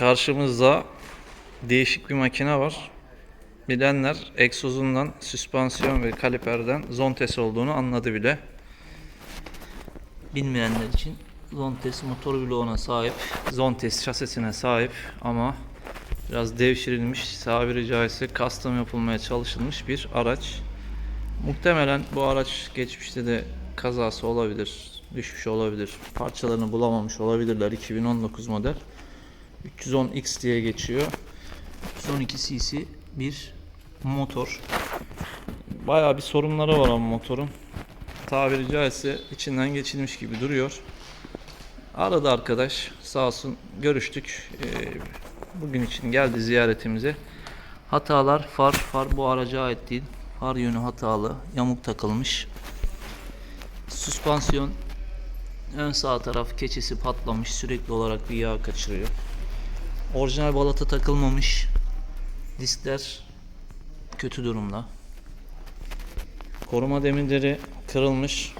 karşımızda değişik bir makine var. Bilenler egzozundan, süspansiyon ve kaliperden Zontes olduğunu anladı bile. Bilmeyenler için Zontes motor bloğuna sahip, Zontes şasisine sahip ama biraz devşirilmiş, tabiri caizse custom yapılmaya çalışılmış bir araç. Muhtemelen bu araç geçmişte de kazası olabilir, düşmüş olabilir, parçalarını bulamamış olabilirler. 2019 model. 310X diye geçiyor. 112 cc bir motor. Bayağı bir sorunları var ama motorun. Tabiri caizse içinden geçilmiş gibi duruyor. Aradı arkadaş sağ olsun görüştük. Ee, bugün için geldi ziyaretimize. Hatalar far, far bu araca ait değil. Far yönü hatalı, yamuk takılmış. Süspansiyon ön sağ taraf keçesi patlamış, sürekli olarak bir yağ kaçırıyor. Orijinal balata takılmamış. Diskler kötü durumda. Koruma demirleri kırılmış.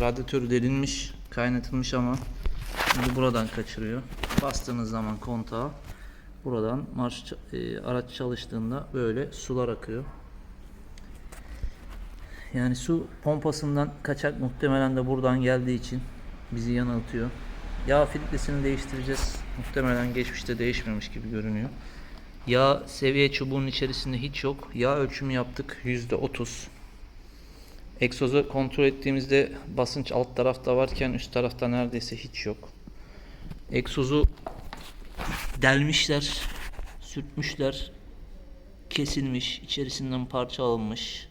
Radyatörü delinmiş, kaynatılmış ama şimdi buradan kaçırıyor. Bastığınız zaman kontağa buradan marş e, araç çalıştığında böyle sular akıyor. Yani su pompasından kaçak muhtemelen de buradan geldiği için bizi yanıltıyor. Yağ filtresini değiştireceğiz. Muhtemelen geçmişte değişmemiş gibi görünüyor. Yağ seviye çubuğunun içerisinde hiç yok. Yağ ölçümü yaptık %30. Egzozu kontrol ettiğimizde basınç alt tarafta varken üst tarafta neredeyse hiç yok. Egzozu delmişler, sürtmüşler, kesilmiş, içerisinden parça alınmış,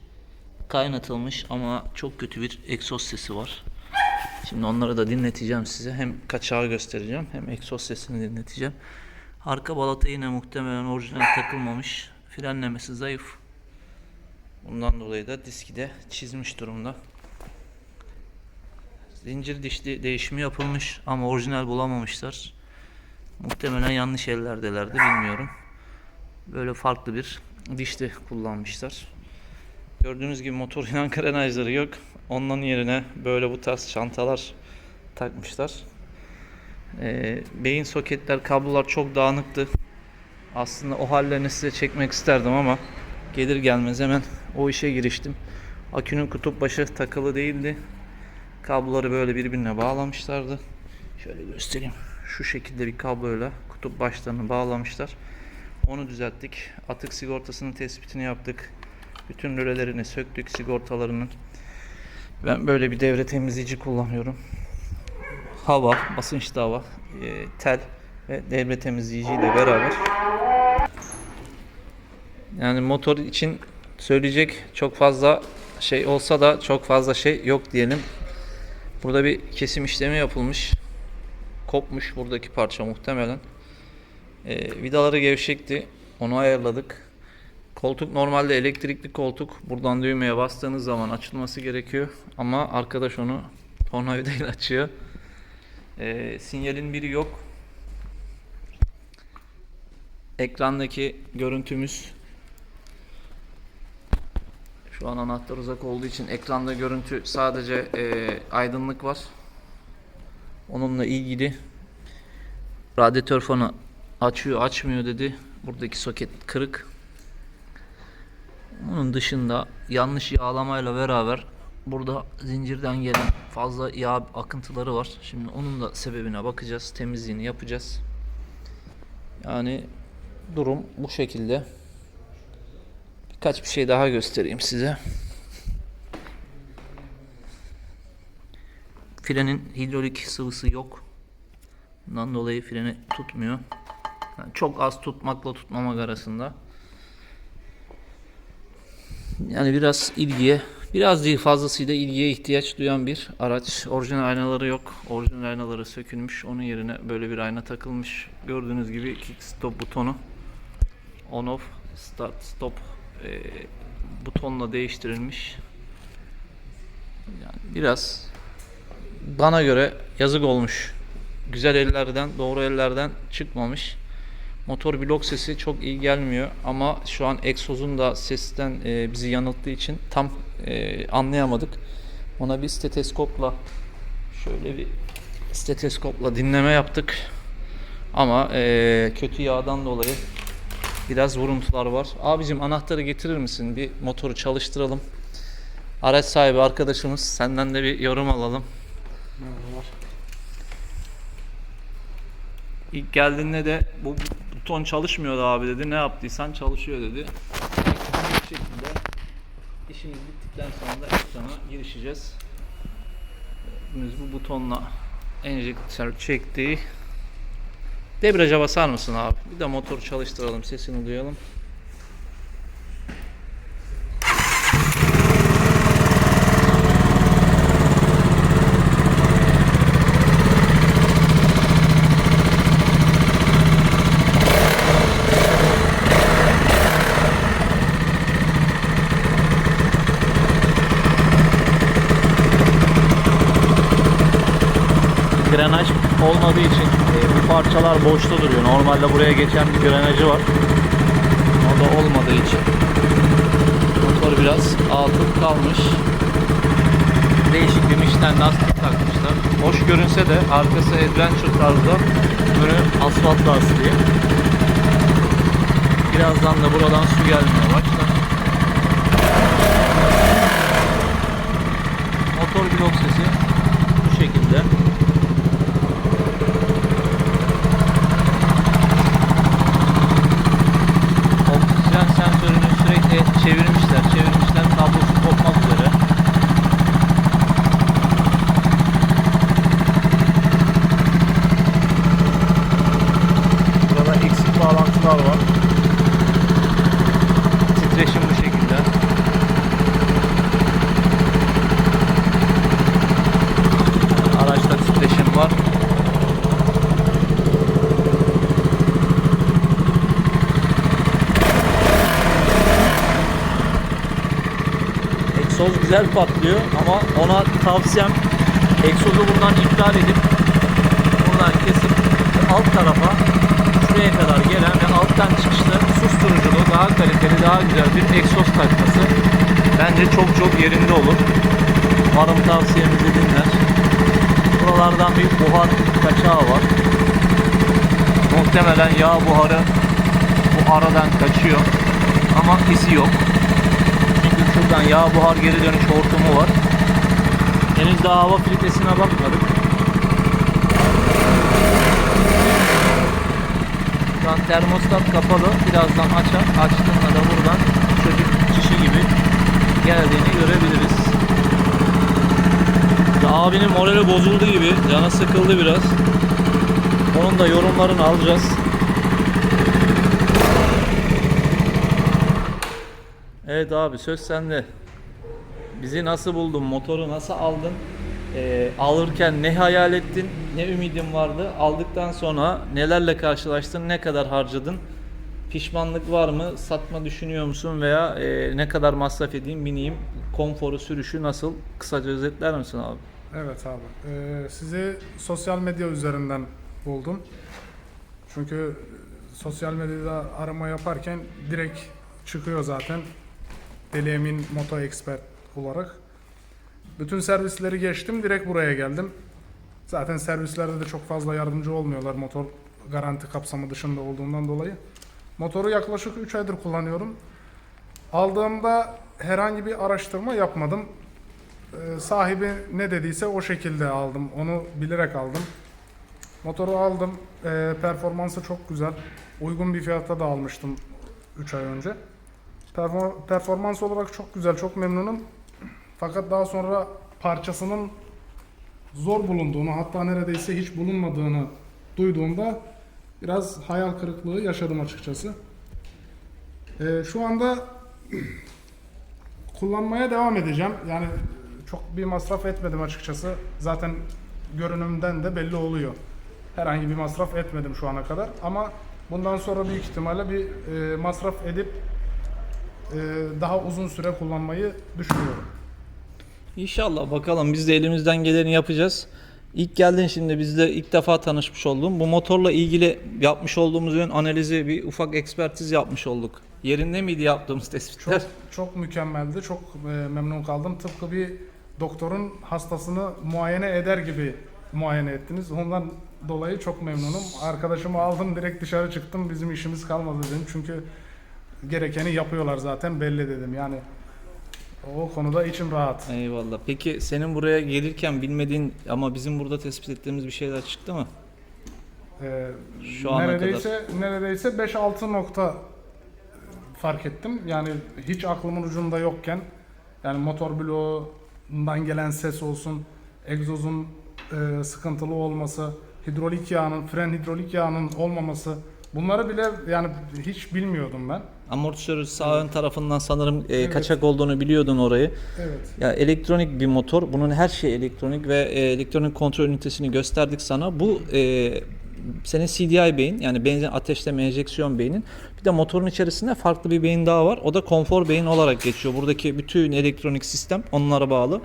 kaynatılmış ama çok kötü bir egzoz sesi var. Şimdi onları da dinleteceğim size. Hem kaçağı göstereceğim hem egzoz sesini dinleteceğim. Arka balata yine muhtemelen orijinal takılmamış. Frenlemesi zayıf. Bundan dolayı da diski de çizmiş durumda. Zincir dişli değişimi yapılmış ama orijinal bulamamışlar. Muhtemelen yanlış ellerdelerdi bilmiyorum. Böyle farklı bir dişli kullanmışlar. Gördüğünüz gibi motor inan krenajları yok. Onların yerine böyle bu tarz çantalar takmışlar. Ee, beyin soketler, kablolar çok dağınıktı. Aslında o hallerini size çekmek isterdim ama gelir gelmez hemen o işe giriştim. Akünün kutup başı takılı değildi. Kabloları böyle birbirine bağlamışlardı. Şöyle göstereyim. Şu şekilde bir kabloyla kutup başlarını bağlamışlar. Onu düzelttik. Atık sigortasının tespitini yaptık. Bütün rölelerini söktük sigortalarının. Ben böyle bir devre temizleyici kullanıyorum. Hava, basınçlı hava, e, tel ve devre temizleyici ile beraber. Yani motor için söyleyecek çok fazla şey olsa da çok fazla şey yok diyelim. Burada bir kesim işlemi yapılmış. Kopmuş buradaki parça muhtemelen. E, vidaları gevşekti. Onu ayarladık. Koltuk normalde elektrikli koltuk. Buradan düğmeye bastığınız zaman açılması gerekiyor. Ama arkadaş onu tornavidayla açıyor. Ee, sinyalin biri yok. Ekrandaki görüntümüz şu an anahtar uzak olduğu için ekranda görüntü sadece e, aydınlık var. Onunla ilgili radyatör fanı açıyor açmıyor dedi. Buradaki soket kırık. Onun dışında yanlış yağlamayla beraber burada zincirden gelen fazla yağ akıntıları var. Şimdi onun da sebebine bakacağız. Temizliğini yapacağız. Yani durum bu şekilde. Birkaç bir şey daha göstereyim size. Frenin hidrolik sıvısı yok. Bundan dolayı freni tutmuyor. Yani çok az tutmakla tutmamak arasında. Yani biraz ilgiye, biraz değil fazlasıyla ilgiye ihtiyaç duyan bir araç. Orijinal aynaları yok. Orijinal aynaları sökülmüş. Onun yerine böyle bir ayna takılmış. Gördüğünüz gibi kick stop butonu on off start stop e, butonla değiştirilmiş. Yani biraz bana göre yazık olmuş. Güzel ellerden, doğru ellerden çıkmamış. Motor blok sesi çok iyi gelmiyor ama şu an egzozun da sesten e, bizi yanılttığı için tam e, anlayamadık. Ona bir steteskopla şöyle bir steteskopla dinleme yaptık. Ama eee, kötü yağdan dolayı biraz vuruntular var. Abicim anahtarı getirir misin? Bir motoru çalıştıralım. Araç sahibi arkadaşımız senden de bir yorum alalım. İlk geldiğinde de bu buton çalışmıyordu abi dedi. Ne yaptıysan çalışıyor dedi. Bu şekilde işimiz bittikten sonra da ekrana girişeceğiz. Biz bu butonla enjektör çekti. Debriyaja basar mısın abi? Bir de motoru çalıştıralım, sesini duyalım. Olmadığı için e, bu parçalar boşta duruyor. Normalde buraya geçen bir grenajı var. O da olmadığı için motor biraz atıl kalmış. Değişik Michelin lastik takmışlar. Hoş görünse de arkası adventure tarzda önü asfalt lastiği. Birazdan da buradan su gelmeye başlar. Motor blok sesi bu şekilde. Oksijen sensörünü sürekli çevirmişler, çevirmişler. Kablosu kopmak üzere. Burada eksik bağlantılar var. Titreşim bu şekilde. Araçta titreşim var. Egzoz güzel patlıyor ama ona tavsiyem egzozu buradan iptal edip buradan kesip alt tarafa şuraya kadar gelen ve alttan çıkışta susturuculu daha kaliteli daha güzel bir egzoz takması bence çok çok yerinde olur. Umarım tavsiyemizi dinler. Buralardan bir buhar kaçağı var. Muhtemelen yağ buharı bu aradan kaçıyor ama izi yok. Çünkü şuradan yağ buhar geri dönüş hortumu var. Henüz daha hava filtresine bakmadık. Şu an termostat kapalı. Birazdan açar. Açtığında da buradan çocuk çişi gibi geldiğini görebiliriz. Ya abinin morali bozuldu gibi. Canı sıkıldı biraz. Onun da yorumlarını alacağız. Evet abi söz sende. Bizi nasıl buldun? Motoru nasıl aldın? Ee, alırken ne hayal ettin? Ne ümidin vardı? Aldıktan sonra nelerle karşılaştın? Ne kadar harcadın? Pişmanlık var mı? Satma düşünüyor musun? Veya e, ne kadar masraf edeyim bineyim? Konforu, sürüşü nasıl? Kısaca özetler misin abi? Evet abi. Ee, sizi sosyal medya üzerinden buldum. Çünkü e, sosyal medyada arama yaparken direkt çıkıyor zaten. Deli Emin Moto Expert olarak. Bütün servisleri geçtim. Direkt buraya geldim. Zaten servislerde de çok fazla yardımcı olmuyorlar motor garanti kapsamı dışında olduğundan dolayı. Motoru yaklaşık 3 aydır kullanıyorum. Aldığımda herhangi bir araştırma yapmadım. Ee, sahibi ne dediyse o şekilde aldım. Onu bilerek aldım. Motoru aldım. Ee, performansı çok güzel. Uygun bir fiyata da almıştım 3 ay önce. Perfor- performans olarak çok güzel, çok memnunum. Fakat daha sonra parçasının zor bulunduğunu, hatta neredeyse hiç bulunmadığını duyduğumda biraz hayal kırıklığı yaşadım açıkçası. Ee, şu anda kullanmaya devam edeceğim. Yani çok bir masraf etmedim açıkçası. Zaten görünümden de belli oluyor. Herhangi bir masraf etmedim şu ana kadar. Ama bundan sonra büyük ihtimalle bir e, masraf edip daha uzun süre kullanmayı düşünüyorum. İnşallah bakalım biz de elimizden geleni yapacağız. İlk geldin şimdi bizle ilk defa tanışmış oldum. Bu motorla ilgili yapmış olduğumuz ön analizi bir ufak ekspertiz yapmış olduk. Yerinde miydi yaptığımız tespitler? Çok çok mükemmeldi. Çok e, memnun kaldım. Tıpkı bir doktorun hastasını muayene eder gibi muayene ettiniz. Ondan dolayı çok memnunum. Arkadaşımı aldım direkt dışarı çıktım. Bizim işimiz kalmadı dedim. Çünkü gerekeni yapıyorlar zaten belli dedim. Yani o konuda içim rahat. Eyvallah. Peki senin buraya gelirken bilmediğin ama bizim burada tespit ettiğimiz bir şeyler çıktı mı? Ee, Şu ana neredeyse neredeyse 5-6 nokta fark ettim. Yani hiç aklımın ucunda yokken yani motor bloğundan gelen ses olsun, egzozun e, sıkıntılı olması, hidrolik yağının, fren hidrolik yağının olmaması bunları bile yani hiç bilmiyordum ben. Amortisörü sağ ön tarafından sanırım e, Evet. kaçak olduğunu biliyordun orayı. Evet. Ya elektronik bir motor. Bunun her şeyi elektronik ve e, elektronik kontrol ünitesini gösterdik sana. Bu e, senin CDI beyin yani benzin ateşleme enjeksiyon beynin. Bir de motorun içerisinde farklı bir beyin daha var. O da konfor beyin olarak geçiyor. Buradaki bütün elektronik sistem onlara bağlı.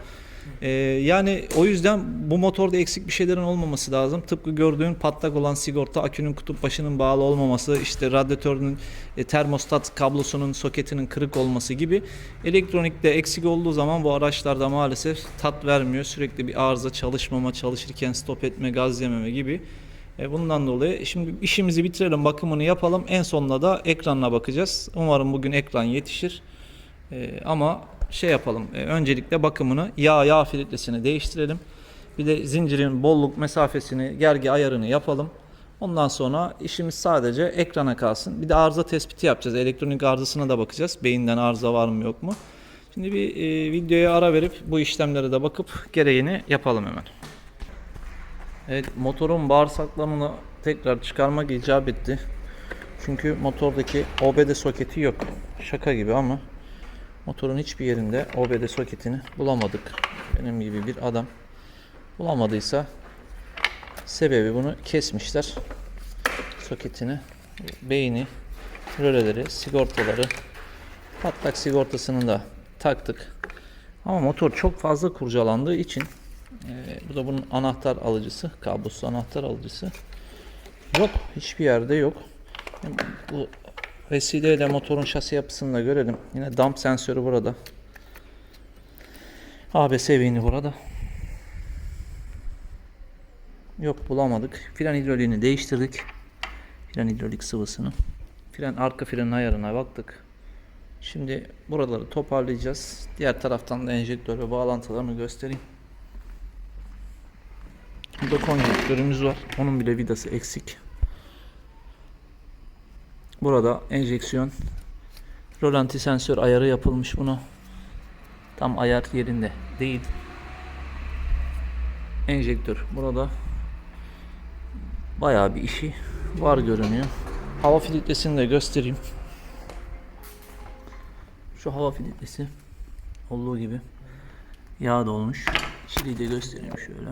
E, yani o yüzden bu motorda eksik bir şeylerin olmaması lazım. Tıpkı gördüğün patlak olan sigorta, akünün kutup başının bağlı olmaması, işte radyatörün e, termostat kablosunun soketinin kırık olması gibi elektronikte eksik olduğu zaman bu araçlarda maalesef tat vermiyor. Sürekli bir arıza, çalışmama, çalışırken stop etme, gaz yememe gibi. E, bundan dolayı şimdi işimizi bitirelim, bakımını yapalım. En sonunda da ekranına bakacağız. Umarım bugün ekran yetişir. E, ama şey yapalım. e, öncelikle bakımını, yağ yağ filtresini değiştirelim. Bir de zincirin bolluk mesafesini, gergi ayarını yapalım. Ondan sonra işimiz sadece ekrana kalsın. Bir de arıza tespiti yapacağız. Elektronik arızasına da bakacağız. Beyinden arıza var mı yok mu? Şimdi bir e, videoya ara verip bu işlemlere de bakıp gereğini yapalım hemen. Evet motorun bağırsaklarını tekrar çıkarmak icap etti. Çünkü motordaki OBD soketi yok. Şaka gibi ama motorun hiçbir yerinde OBD soketini bulamadık. Benim gibi bir adam bulamadıysa sebebi bunu kesmişler. Soketini, beyni, röleleri, sigortaları, patlak sigortasını da taktık. Ama motor çok fazla kurcalandığı için ee, bu da bunun anahtar alıcısı, kablosuz anahtar alıcısı. Yok, hiçbir yerde yok. Bu vesileyle motorun şasi yapısını da görelim. Yine dump sensörü burada. ABS beyni burada. Yok bulamadık. Fren hidroliğini değiştirdik. Fren hidrolik sıvısını. Fren arka frenin ayarına baktık. Şimdi buraları toparlayacağız. Diğer taraftan da enjektör ve bağlantılarını göstereyim. Burada konjektörümüz var. Onun bile vidası eksik. Burada enjeksiyon rolanti sensör ayarı yapılmış buna. Tam ayar yerinde değil. Enjektör burada bayağı bir işi var görünüyor. Hava filtresini de göstereyim. Şu hava filtresi olduğu gibi yağ dolmuş. İçeriği de göstereyim şöyle.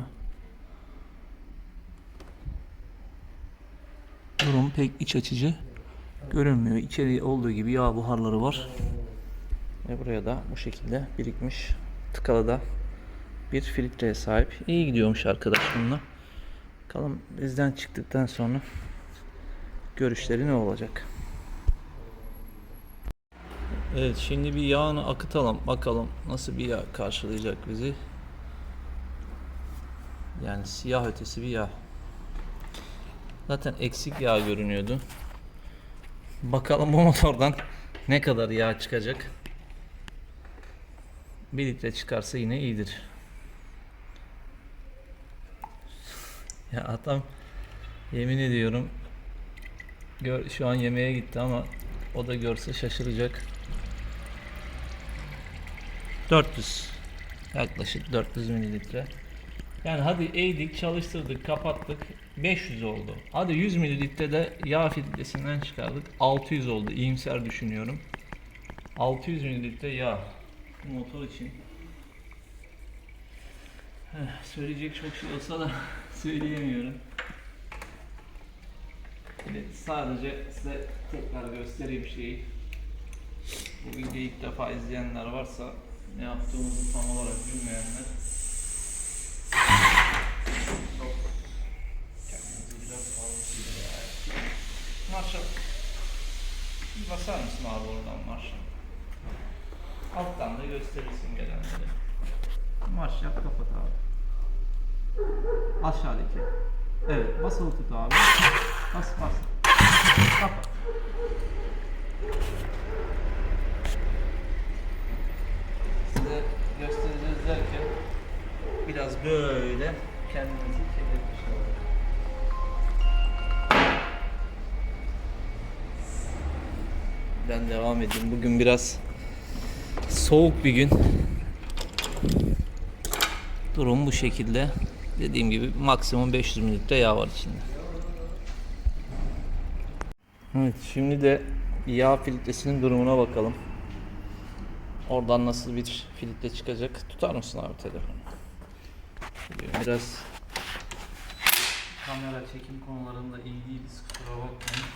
Durum pek iç açıcı görünmüyor. İçeri olduğu gibi yağ buharları var. Ve buraya da bu şekilde birikmiş tıkalı da bir filtreye sahip. İyi gidiyormuş arkadaş bununla. Bakalım bizden çıktıktan sonra görüşleri ne olacak? Evet şimdi bir yağını akıtalım bakalım nasıl bir yağ karşılayacak bizi. Yani siyah ötesi bir yağ. Zaten eksik yağ görünüyordu. Bakalım bu motordan ne kadar yağ çıkacak. 1 litre çıkarsa yine iyidir. Ya adam yemin ediyorum gör, şu an yemeğe gitti ama o da görse şaşıracak. 400 yaklaşık 400 mililitre. Yani hadi eğdik, çalıştırdık, kapattık. 500 oldu. Hadi 100 mililitre de yağ filtresinden çıkardık. 600 oldu. İyimser düşünüyorum. 600 mililitre yağ. Bu motor için. Heh, söyleyecek çok şey olsa da söyleyemiyorum. Şimdi sadece size tekrar göstereyim şeyi. Bu videoyu ilk defa izleyenler varsa ne yaptığımızı tam olarak bilmeyenler çok kendinizi biraz fazla ya. Marşa bir basar mısın abi oradan marşa? Alttan da gösterirsin gelenleri. Marş yap kapat abi. Aşağıdaki. Evet, basılı tut abi. Bas bas. Kapat. Size göstereceğiz derken biraz böyle kendinizi Ben devam edeyim. Bugün biraz soğuk bir gün. Durum bu şekilde. Dediğim gibi maksimum 500 mililitre yağ var içinde. Evet şimdi de yağ filtresinin durumuna bakalım. Oradan nasıl bir filtre çıkacak? Tutar mısın abi telefonu? Biraz kamera çekim konularında iyi değiliz kusura bakmayın.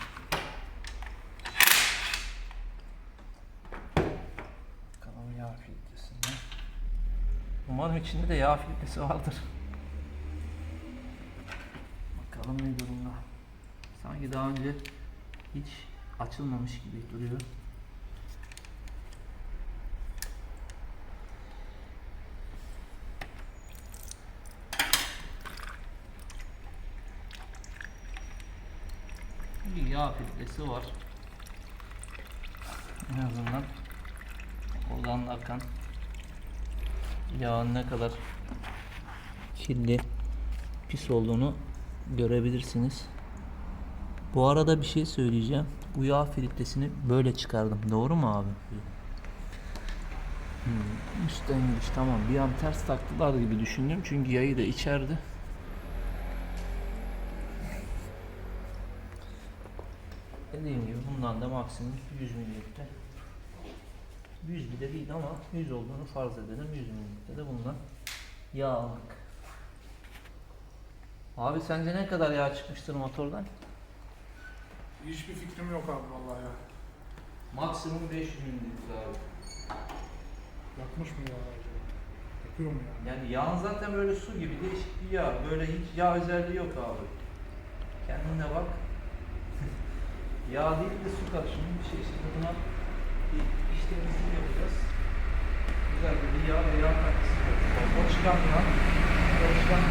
Bakalım yağ filtresinde. Umarım içinde de yağ filtresi vardır. Bakalım ne durumda. Sanki daha önce hiç açılmamış gibi duruyor. Bir yağ filtresi var. En azından oradan da akan yağın ne kadar kirli, pis olduğunu görebilirsiniz. Bu arada bir şey söyleyeceğim. Bu yağ filtresini böyle çıkardım. Doğru mu abi? Hmm, üstten giriş tamam. Bir an ters taktılar gibi düşündüm. Çünkü yayı da içerdi. Dediğim gibi bundan da maksimum 100 mililitre. 100 bile değil ama 100 olduğunu farz edelim. 100 mililitre de bundan yağ aldık. Abi sence ne kadar yağ çıkmıştır motordan? Hiçbir fikrim yok abi vallahi ya. Maksimum 500 mililitre abi. Yakmış mı ya acaba? Yakıyor mu ya? Yani yağın zaten böyle su gibi değişik bir yağ. Böyle hiç yağ özelliği yok abi. Kendine bak. yağ değil de su karışımı bir şey. Şimdi buna temizliği yapacağız. Güzel bir yağ ve yağ katkısı yapacağız. O çıkan yağ, o çıkan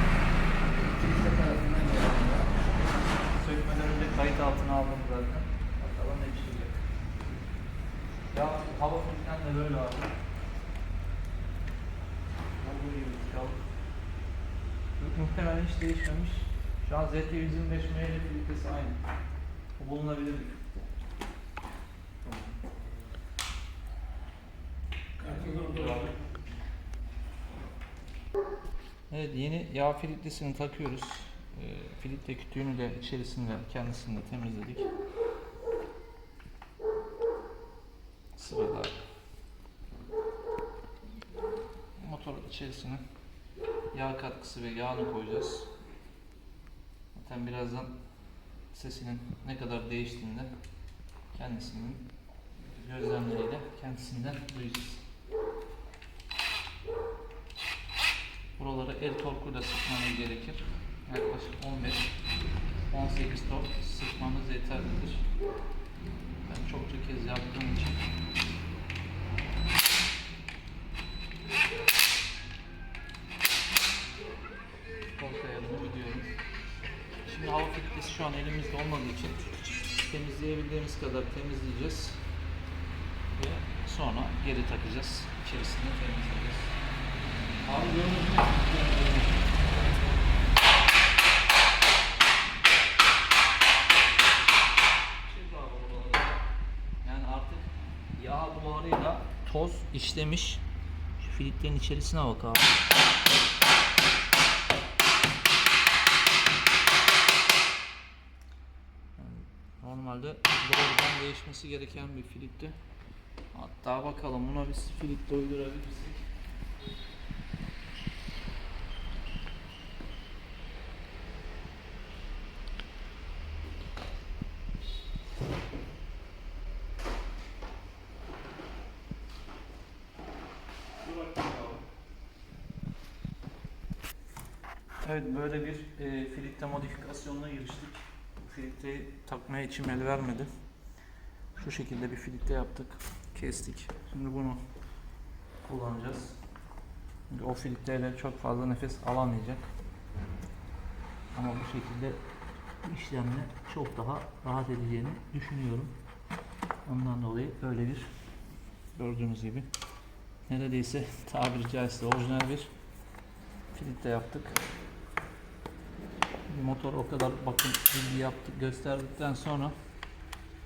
kilise tarafından gelen yağ. Sökmeden önce kayıt altına aldım zaten. Bakalım ne çıkacak. Ya hava filtren de böyle abi. Olduğu gibi kal. Muhtemelen hiç değişmemiş. Şu an ZT125 ML filtresi aynı. O bulunabilir bir filtre. Evet yeni yağ filtresini takıyoruz. Ee, filtre kütüğünü de içerisinde kendisini de temizledik. Sırada motor içerisine yağ katkısı ve yağını koyacağız. Zaten birazdan sesinin ne kadar değiştiğini de kendisinin gözlemleriyle kendisinden duyacağız. Buraları el torkuyla sıkmamız gerekir. Yaklaşık 15-18 tork sıkmamız yeterlidir. Ben çokça kez yaptığım için. Şimdi hava filtresi şu an elimizde olmadığı için temizleyebildiğimiz kadar temizleyeceğiz. Ve sonra geri takacağız. İçerisini temizleyeceğiz. Abi gördüğünüz gibi Çek abi oraları. Yani artık yağ buharıyla toz işlemiş. Şu filtrenin içerisine bak abi. Normalde doğrudan değişmesi gereken bir filtre. Hatta bakalım buna biz filtre uydurabilirsek. Evet böyle bir e, filtre modifikasyonuna giriştik. Filtreyi takmaya içim el vermedi. Şu şekilde bir filtre yaptık. Kestik. Şimdi bunu kullanacağız. Çünkü o filtreyle çok fazla nefes alamayacak. Ama bu şekilde işlemle çok daha rahat edeceğini düşünüyorum. Ondan dolayı öyle bir gördüğünüz gibi neredeyse tabiri caizse orijinal bir filtre yaptık. Motor o kadar bakım bilgi yaptık gösterdikten sonra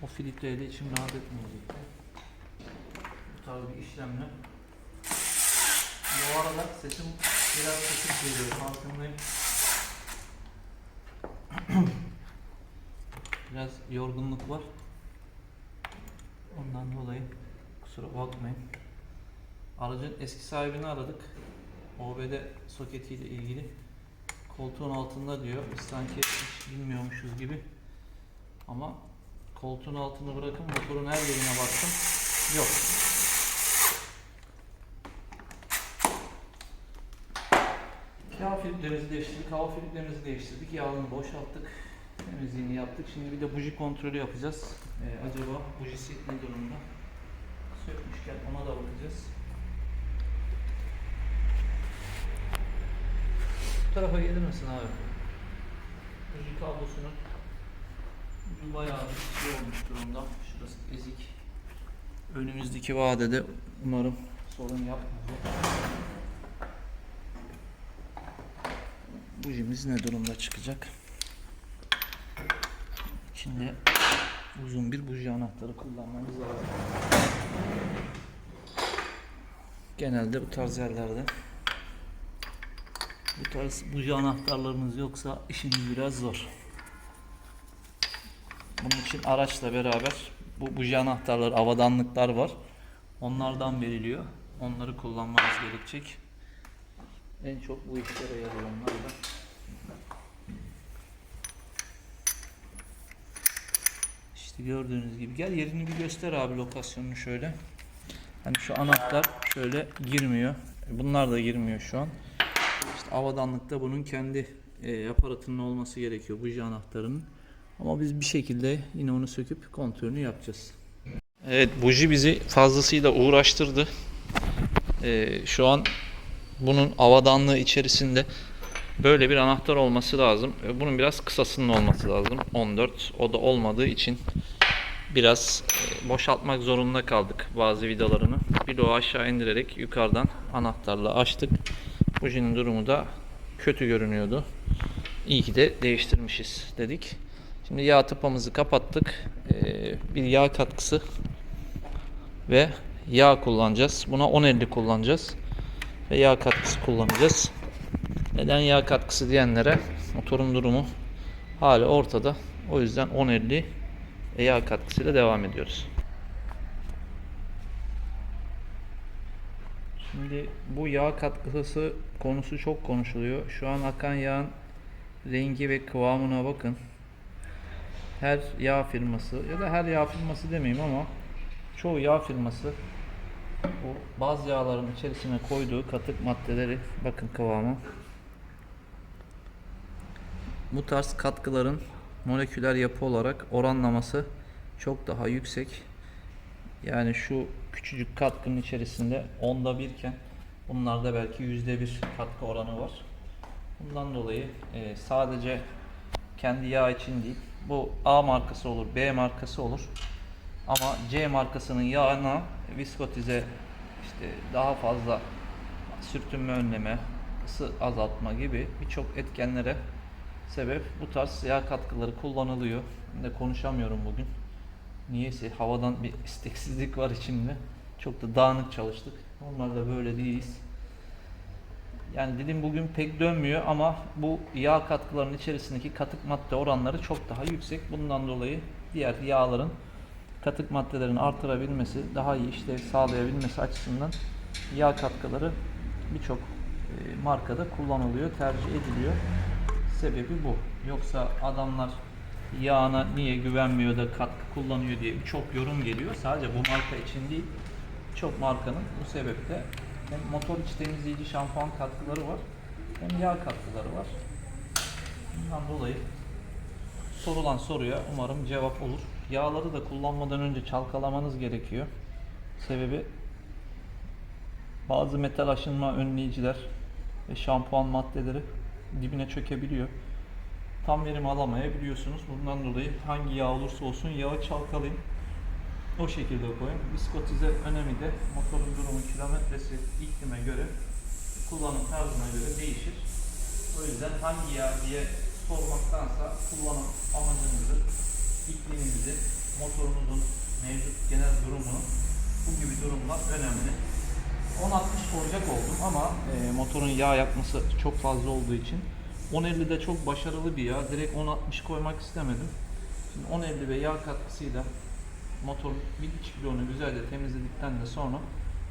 o filtreyle içim rahat etmeyecekti. Bu tarz bir işlemle bu arada sesim biraz kısık geliyor farkındayım. biraz yorgunluk var. Ondan dolayı kusura bakmayın. Aracın eski sahibini aradık. OBD soketiyle ilgili. Koltuğun altında diyor. Biz sanki hiç bilmiyormuşuz gibi. Ama koltuğun altını bırakın motorun her yerine baktım. Yok. Yağ filtremizi değiştirdik, hava filtremizi değiştirdik, yağını boşalttık, temizliğini yaptık. Şimdi bir de buji kontrolü yapacağız. Ee, acaba bujisi ne durumda? Sökmüşken ona da bakacağız. Bu tarafa gelir misin abi? Buji kablosunun ucu bayağı şey olmuş durumda. Şurası ezik. Önümüzdeki vadede umarım sorun yapmayacak. Bujimiz ne durumda çıkacak? Şimdi uzun bir buji anahtarı kullanmamız lazım. Genelde bu tarz yerlerde bu tarz buji anahtarlarınız yoksa işiniz biraz zor. Bunun için araçla beraber bu buji anahtarları, avadanlıklar var. Onlardan veriliyor. Onları kullanmanız gerekecek. En çok bu işlere yarıyor da. İşte gördüğünüz gibi. Gel yerini bir göster abi lokasyonunu şöyle. Hani şu anahtar şöyle girmiyor. Bunlar da girmiyor şu an. Avadanlıkta bunun kendi e, aparatının olması gerekiyor buji anahtarının. Ama biz bir şekilde yine onu söküp kontrolünü yapacağız. Evet buji bizi fazlasıyla uğraştırdı. E, şu an bunun avadanlığı içerisinde böyle bir anahtar olması lazım. E, Bunun biraz kısasının olması lazım. 14. O da olmadığı için biraz e, boşaltmak zorunda kaldık bazı vidalarını. Bloğu aşağı indirerek yukarıdan anahtarla açtık. Bujinin durumu da kötü görünüyordu. İyi ki de değiştirmişiz dedik. Şimdi yağ tıpamızı kapattık. E, Bir yağ katkısı ve yağ kullanacağız. Buna 1050 kullanacağız ve yağ katkısı kullanacağız. Neden yağ katkısı diyenlere motorun durumu hala ortada. O yüzden 1050 yağ katkısıyla devam ediyoruz. Şimdi bu yağ katkısı konusu çok konuşuluyor. Şu an akan yağın rengi ve kıvamına bakın. Her yağ firması ya da her yağ firması demeyeyim ama çoğu yağ firması bu baz yağların içerisine koyduğu katık maddeleri bakın kıvamı. Bu tarz katkıların moleküler yapı olarak oranlaması çok daha yüksek. Yani şu küçücük katkının içerisinde onda birken bunlarda belki yüzde bir katkı oranı var. Bundan dolayı e, sadece kendi yağ için değil bu A markası olur, B markası olur. Ama C markasının yağına viskotize işte daha fazla sürtünme önleme, ısı azaltma gibi birçok etkenlere sebep bu tarz yağ katkıları kullanılıyor. Ben de konuşamıyorum bugün. Niyeyse havadan bir isteksizlik var içimde. Çok da dağınık çalıştık. Normalde böyle değiliz. Yani dilim bugün pek dönmüyor ama bu yağ katkılarının içerisindeki katık madde oranları çok daha yüksek. Bundan dolayı diğer yağların katık maddelerin artırabilmesi, daha iyi işlev sağlayabilmesi açısından yağ katkıları birçok e, markada kullanılıyor, tercih ediliyor. Sebebi bu. Yoksa adamlar yağına niye güvenmiyor da katkı kullanıyor diye birçok yorum geliyor. Sadece bu marka için değil, birçok markanın bu sebeple hem motor iç temizleyici şampuan katkıları var, hem yağ katkıları var. Bundan dolayı sorulan soruya umarım cevap olur. Yağları da kullanmadan önce çalkalamanız gerekiyor. Sebebi bazı metal aşınma önleyiciler ve şampuan maddeleri dibine çökebiliyor. Tam verim alamayabiliyorsunuz. Bundan dolayı hangi yağ olursa olsun yağı çalkalayın. O şekilde koyun. Biskotize önemi de motorun durumu, kilometresi, iklime göre, kullanım tarzına göre değişir. O yüzden hangi yağ diye sormaktansa kullanım amacınızı, ikliminizi, motorunuzun mevcut genel durumunu bu gibi durumlar önemli. 10.60 koyacak oldum ama e, motorun yağ yakması çok fazla olduğu için 10.50 de çok başarılı bir yağ. Direkt 10.60 koymak istemedim. Şimdi 10.50 ve yağ katkısıyla motorun bir iç kilonu güzelce temizledikten de sonra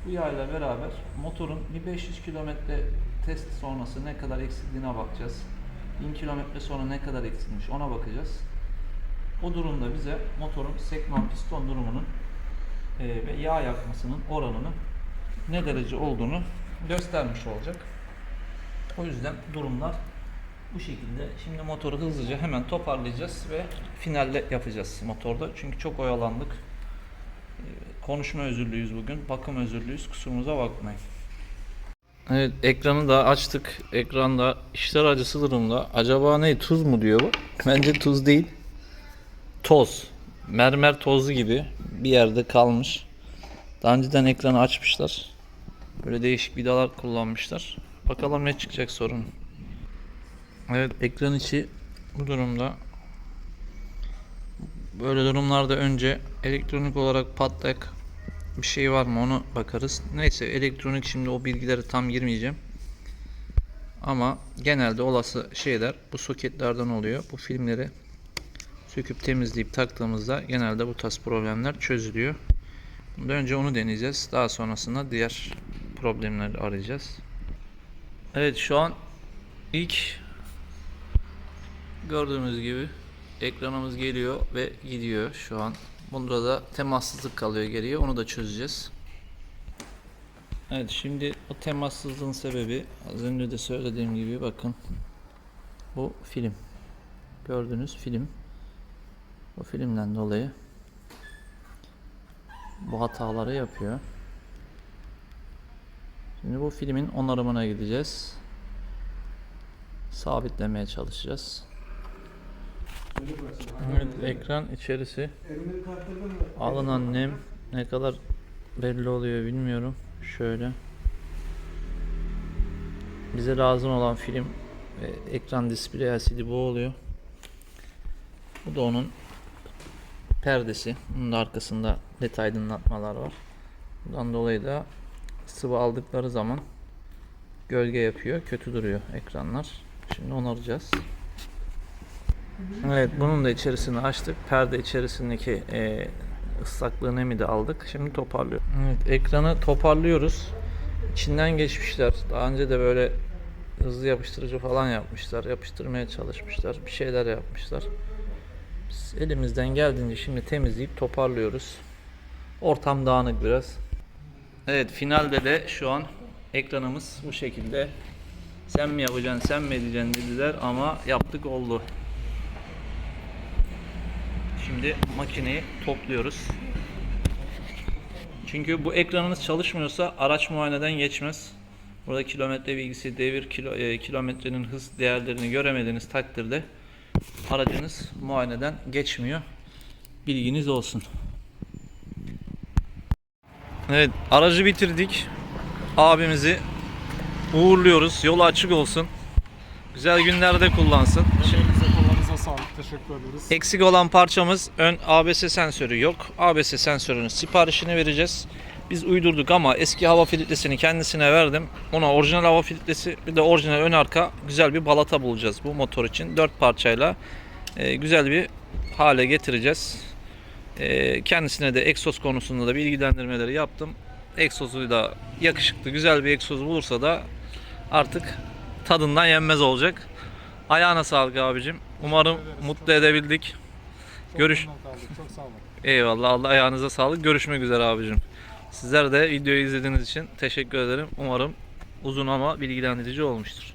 bu yağ ile beraber motorun bir 500 kilometre test sonrası ne kadar eksildiğine bakacağız. 1000 kilometre sonra ne kadar eksilmiş ona bakacağız. O durumda bize motorun sekman piston durumunun e, ve yağ yakmasının oranını ne derece olduğunu göstermiş olacak. O yüzden durumlar bu şekilde. Şimdi motoru hızlıca hemen toparlayacağız ve finalle yapacağız motorda. Çünkü çok oyalandık. Ee, Konuşma özürlüyüz bugün. Bakım özürlüyüz. Kusurumuza bakmayın. Evet ekranı da açtık. Ekranda işler acısı durumda. Acaba ne tuz mu diyor bu? Bence tuz değil. Toz. Mermer tozu gibi bir yerde kalmış. Daha önceden ekranı açmışlar. Böyle değişik vidalar kullanmışlar. Bakalım ne çıkacak sorun. Evet ekran içi bu durumda. Böyle durumlarda önce elektronik olarak patlak bir şey var mı onu bakarız. Neyse elektronik şimdi o bilgileri tam girmeyeceğim. Ama genelde olası şeyler bu soketlerden oluyor. Bu filmleri söküp temizleyip taktığımızda genelde bu tarz problemler çözülüyor. Bundan önce onu deneyeceğiz. Daha sonrasında diğer problemleri arayacağız. Evet şu an ilk gördüğümüz gibi ekranımız geliyor ve gidiyor şu an. Bunda da temassızlık kalıyor geriye. Onu da çözeceğiz. Evet şimdi o temassızlığın sebebi az önce de söylediğim gibi bakın bu film. Gördüğünüz film. Bu filmden dolayı bu hataları yapıyor. Şimdi bu filmin onarımına gideceğiz. Sabitlemeye çalışacağız. Evet, ekran içerisi alınan nem ne kadar belli oluyor bilmiyorum. Şöyle. Bize lazım olan film ve ekran display LCD bu oluyor. Bu da onun perdesi. Bunun da arkasında led aydınlatmalar var. Bundan dolayı da sıvı aldıkları zaman gölge yapıyor. Kötü duruyor ekranlar. Şimdi onaracağız. Evet bunun da içerisini açtık. Perde içerisindeki e, ıslaklığı nemi de aldık. Şimdi toparlıyor. Evet ekranı toparlıyoruz. İçinden geçmişler. Daha önce de böyle hızlı yapıştırıcı falan yapmışlar. Yapıştırmaya çalışmışlar. Bir şeyler yapmışlar. Biz elimizden geldiğince şimdi temizleyip toparlıyoruz. Ortam dağınık biraz. Evet finalde de şu an ekranımız bu şekilde. Sen mi yapacaksın, sen mi edeceksin dediler ama yaptık oldu. Şimdi makineyi topluyoruz. Çünkü bu ekranınız çalışmıyorsa araç muayeneden geçmez. Burada kilometre bilgisi, devir, kilo, e, kilometrenin hız değerlerini göremediğiniz takdirde aracınız muayeneden geçmiyor. Bilginiz olsun. Evet, aracı bitirdik. Abimizi uğurluyoruz. Yolu açık olsun. Güzel günlerde kullansın. Şimdi. Teşekkür ederiz. Eksik olan parçamız ön ABS sensörü yok. ABS sensörünün siparişini vereceğiz. Biz uydurduk ama eski hava filtresini kendisine verdim. Ona orijinal hava filtresi bir de orijinal ön arka güzel bir balata bulacağız bu motor için. 4 parçayla e, güzel bir hale getireceğiz. E, kendisine de egzoz konusunda da bilgilendirmeleri yaptım. Egzozu da yakışıklı güzel bir egzoz bulursa da artık tadından yenmez olacak. Ayağına sağlık abicim. Umarım mutlu edebildik. Görüş. Memnun kaldık. Çok sağ olun. Eyvallah. Allah ayağınıza sağlık. Görüşmek üzere abicim. Sizler de videoyu izlediğiniz için teşekkür ederim. Umarım uzun ama bilgilendirici olmuştur.